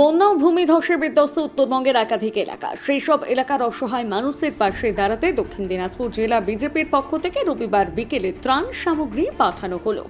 বন্যা ও ভূমিধসে বিধ্বস্ত উত্তরবঙ্গের একাধিক এলাকা। সেই সব এলাকার অসহায় মানুষদের পাশে দাঁড়াতে দক্ষিণ দিনাজপুর জেলা বিজেপির পক্ষ থেকে রবিবার বিকেলে ত্রাণ সামগ্রী পাঠানো হলো।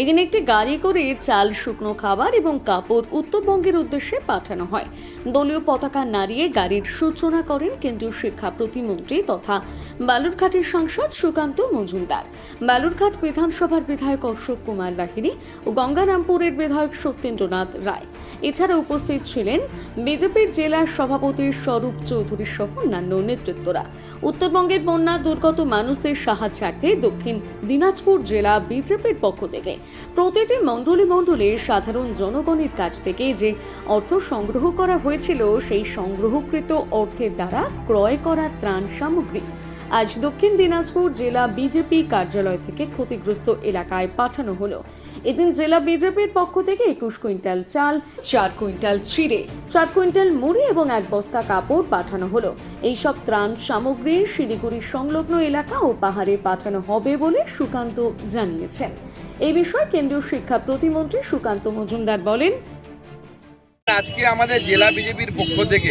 এদিন একটি গাড়ি করে চাল, শুকনো খাবার এবং কাপড় উত্তরবঙ্গের উদ্দেশ্যে পাঠানো হয়। দলীয় পতাকা নাড়িয়ে গাড়ির সূচনা করেন কেন্দ্রীয় শিক্ষা প্রতিমন্ত্রী তথা বালুরঘাটের সাংসদ সুকান্ত মজুমদার। বালুরঘাট বিধানসভার বিধায়ক অশোক কুমার লাহিড়ী ও গঙ্গারামপুরের বিধায়ক সত্যেন্দ্রনাথ রায়। এছাড়া উপস্থিত ছিলেন বিজেপির জেলা সভাপতি স্বরূপ চৌধুরী সহ অন্যান্য নেতৃত্বরা। উত্তরবঙ্গের বন্যা দুর্গত মানুষদের সাহায্যার্থে দক্ষিণ দিনাজপুর জেলা বিজেপির পক্ষ থেকে প্রতিটি মণ্ডলে মণ্ডলে সাধারণ জনগণের কাছ থেকে যে অর্থ সংগ্রহ করা হয়েছিল, সেই সংগ্রহকৃত অর্থের দ্বারা ক্রয় করা ত্রাণ সামগ্রী আজ দক্ষিণ দিনাজপুর জেলা বিজেপি কার্যালয় থেকে ক্ষতিগ্রস্ত এলাকায় পাঠানো হলো। এদিন জেলা বিজেপির পক্ষ থেকে একুশ কুইন্টাল চাল, চার কুইন্টাল চিড়ে, চার কুইন্টাল মুড়ি এবং এক বস্তা কাপড় পাঠানো হলো। এইসব ত্রাণ সামগ্রী শিলিগুড়ির সংলগ্ন এলাকা ও পাহাড়ে পাঠানো হবে বলে সুকান্ত জানিয়েছেন। এই বিষয়ে কেন্দ্রীয় শিক্ষা প্রতিমন্ত্রী সুকান্ত মজুমদার বলেন, আজকে আমাদের জেলা বিজেপির পক্ষ থেকে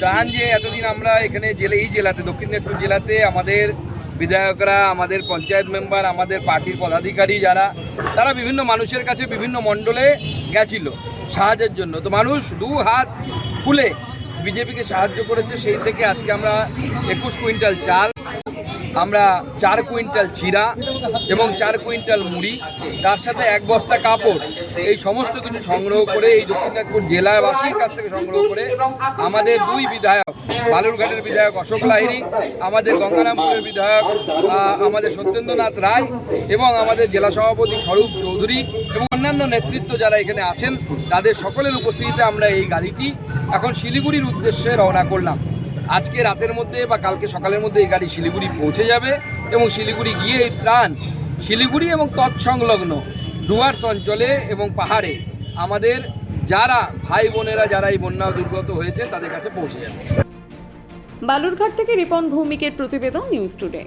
ত্রাণ যে এতদিন আমরা এখানে জেলে, এই জেলাতে, দক্ষিণ দিনাজপুর জেলাতে আমাদের বিধায়করা, আমাদের পঞ্চায়েত মেম্বার, আমাদের পার্টির পদাধিকারী যারা, তারা বিভিন্ন মানুষের কাছে বিভিন্ন মণ্ডলে গেছিল সাহায্যের জন্য। তো মানুষ দু হাত খুলে বিজেপিকে সাহায্য করেছে, সেই থেকে আজকে আমরা একুশ কুইন্টাল চাল আমরা চার কুইন্টাল চিরা এবং চার কুইন্টাল মুড়ি, তার সাথে এক বস্তা কাপড়। এই সমস্ত কিছু সংগ্রহ করে এই দক্ষিণ দিনাজপুর জেলাবাসীর কাছ থেকে সংগ্রহ করে আমাদের দুই বিধায়ক, বালুরঘাটের বিধায়ক অশোক লাহিড়ী, আমাদের গঙ্গারামপুরের বিধায়ক আমাদের সত্যেন্দ্রনাথ রায় এবং আমাদের জেলা সভাপতি স্বরূপ চৌধুরী এবং অন্যান্য নেতৃত্ব যারা এখানে আছেন, তাদের সকলের উপস্থিতিতে আমরা এই গাড়িটি এখন শিলিগুড়ির উদ্দেশ্যে রওনা করলাম। আজকে রাতের মধ্যে বা কালকে সকালের মধ্যে এই গাড়ি শিলিগুড়ি পৌঁছে যাবে এবং শিলিগুড়ি গিয়ে এই ত্রাণ, শিলিগুড়ি এবং তৎসংলগ্ন ডুয়ার্স অঞ্চলে এবং পাহাড়ে আমাদের যারা ভাই বোনেরা, যারা এই বন্যা দুর্গত হয়েছে, তাদের কাছে পৌঁছে যাবে। বালুরঘাট থেকে রিপন ভৌমিকের প্রতিবেদন নিউজ টুডে।